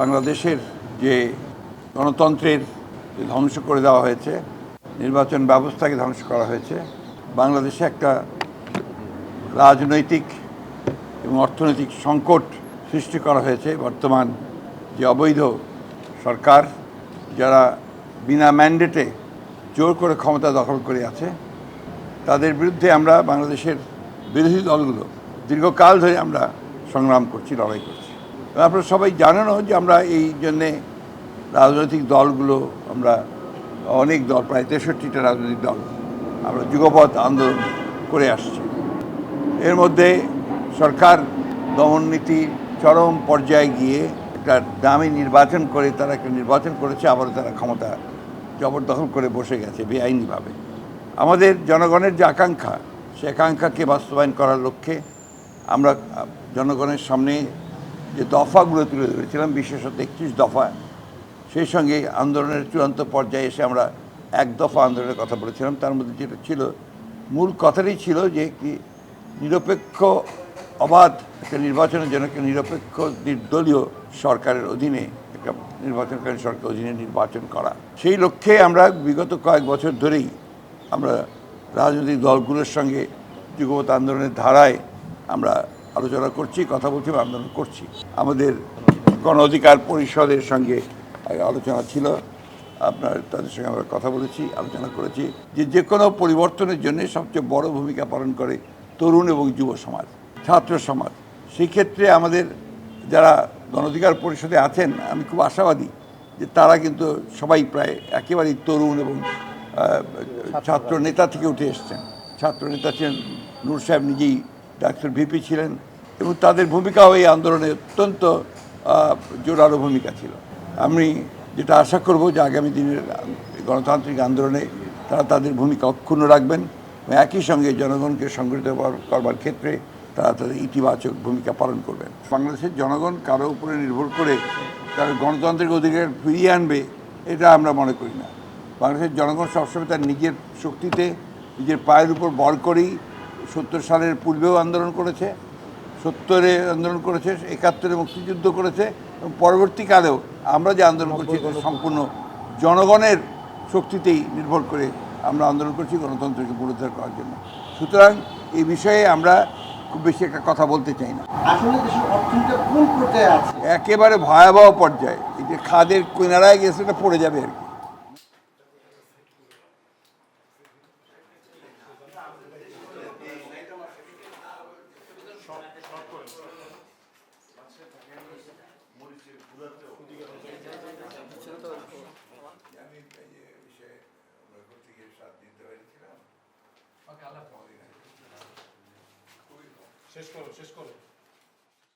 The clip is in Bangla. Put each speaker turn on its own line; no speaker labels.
বাংলাদেশের যে গণতন্ত্রের ধ্বংস করে দেওয়া হয়েছে, নির্বাচন ব্যবস্থাকে ধ্বংস করা হয়েছে, বাংলাদেশে একটা রাজনৈতিক এবং অর্থনৈতিক সংকট সৃষ্টি করা হয়েছে। বর্তমান যে অবৈধ সরকার, যারা বিনা ম্যান্ডেটে জোর করে ক্ষমতা দখল করে আছে, তাদের বিরুদ্ধে আমরা বাংলাদেশের বিরোধী দলগুলো দীর্ঘকাল ধরে আমরা সংগ্রাম করছি, লড়াই করছি। আপনারা সবাই জানেনও যে আমরা এই জন্যে রাজনৈতিক দলগুলো আমরা অনেক দল, প্রায় তেষট্টিটা রাজনৈতিক দল আমরা যুগপথ আন্দোলন করে আসছি। এর মধ্যে সরকার দমননীতি চরম পর্যায়ে গিয়ে একটা দামি নির্বাচন করে তারা একটা নির্বাচন করেছে, আবারও তারা ক্ষমতা জবরদখল করে বসে গেছে বেআইনিভাবে। আমাদের জনগণের যে আকাঙ্ক্ষা, সে আকাঙ্ক্ষাকে বাস্তবায়ন করার লক্ষ্যে আমরা জনগণের সামনে যে দফাগুলো তুলে ধরেছিলাম, বিশেষত একত্রিশ দফা, সেই সঙ্গে আন্দোলনের চূড়ান্ত পর্যায়ে এসে আমরা এক দফা আন্দোলনের কথা বলেছিলাম। তার মধ্যে যেটা ছিল, মূল কথাটাই ছিল যে একটি নিরপেক্ষ অবাধ একটা নির্বাচনের জন্য একটা নিরপেক্ষ নির্দলীয় সরকারের অধীনে একটা নির্বাচনকারী সরকার অধীনে নির্বাচন করা। সেই লক্ষ্যে আমরা বিগত কয়েক বছর ধরেই আমরা রাজনৈতিক দলগুলোর সঙ্গে যুগপৎ আন্দোলনের ধারায় আমরা আলোচনা করছি, কথা বলছি বা আন্দোলন করছি। আমাদের গণ অধিকার পরিষদের সঙ্গে আলোচনা ছিল। আপনার, তাদের সঙ্গে আমরা কথা বলেছি, আলোচনা করেছি যে যে কোনো পরিবর্তনের জন্য সবচেয়ে বড় ভূমিকা পালন করে তরুণ এবং যুব সমাজ, ছাত্র সমাজ। সেক্ষেত্রে আমাদের যারা গণ অধিকার পরিষদে আছেন, আমি খুব আশাবাদী যে তারা কিন্তু সবাই প্রায় একেবারেই তরুণ এবং ছাত্র নেতা থেকে উঠে এসছেন। ছাত্র নেতা ছিলেন নূর সাহেব নিজেই ডাক্তার ভিপি ছিলেন এবং তাদের ভূমিকাও এই আন্দোলনে অত্যন্ত জোরালো ভূমিকা ছিল। আমি যেটা আশা করব যে আগামী দিনের গণতান্ত্রিক আন্দোলনে তারা তাদের ভূমিকা অক্ষুণ্ণ রাখবেন এবং একই সঙ্গে জনগণকে সংগঠিত করবার ক্ষেত্রে তারা তাদের ইতিবাচক ভূমিকা পালন করবেন। বাংলাদেশের জনগণ কারও উপরে নির্ভর করে তার গণতান্ত্রিক অধিকার ফিরিয়ে আনবে, এটা আমরা মনে করি না। বাংলাদেশের জনগণ সবসময় তার নিজের শক্তিতে, নিজের পায়ের উপর বর করেই সত্তর সালের পূর্বেও আন্দোলন করেছে সত্তরে আন্দোলন করেছে একাত্তরে মুক্তিযুদ্ধ করেছে এবং পরবর্তীকালেও আমরা যে আন্দোলন করছি এটা সম্পূর্ণ জনগণের শক্তিতেই নির্ভর করে আমরা আন্দোলন করছি গণতন্ত্রকে পুনরুদ্ধার করার জন্য। সুতরাং এই বিষয়ে আমরা খুব বেশি একটা কথা বলতে চাই না।
আসলে কোন পর্যায়ে আছে?
একেবারে ভয়াবহ পর্যায়ে। এই যে খাদের কিনারায় গেছে এটা পড়ে যাবে আর কি।
শেষ করো শেষ করো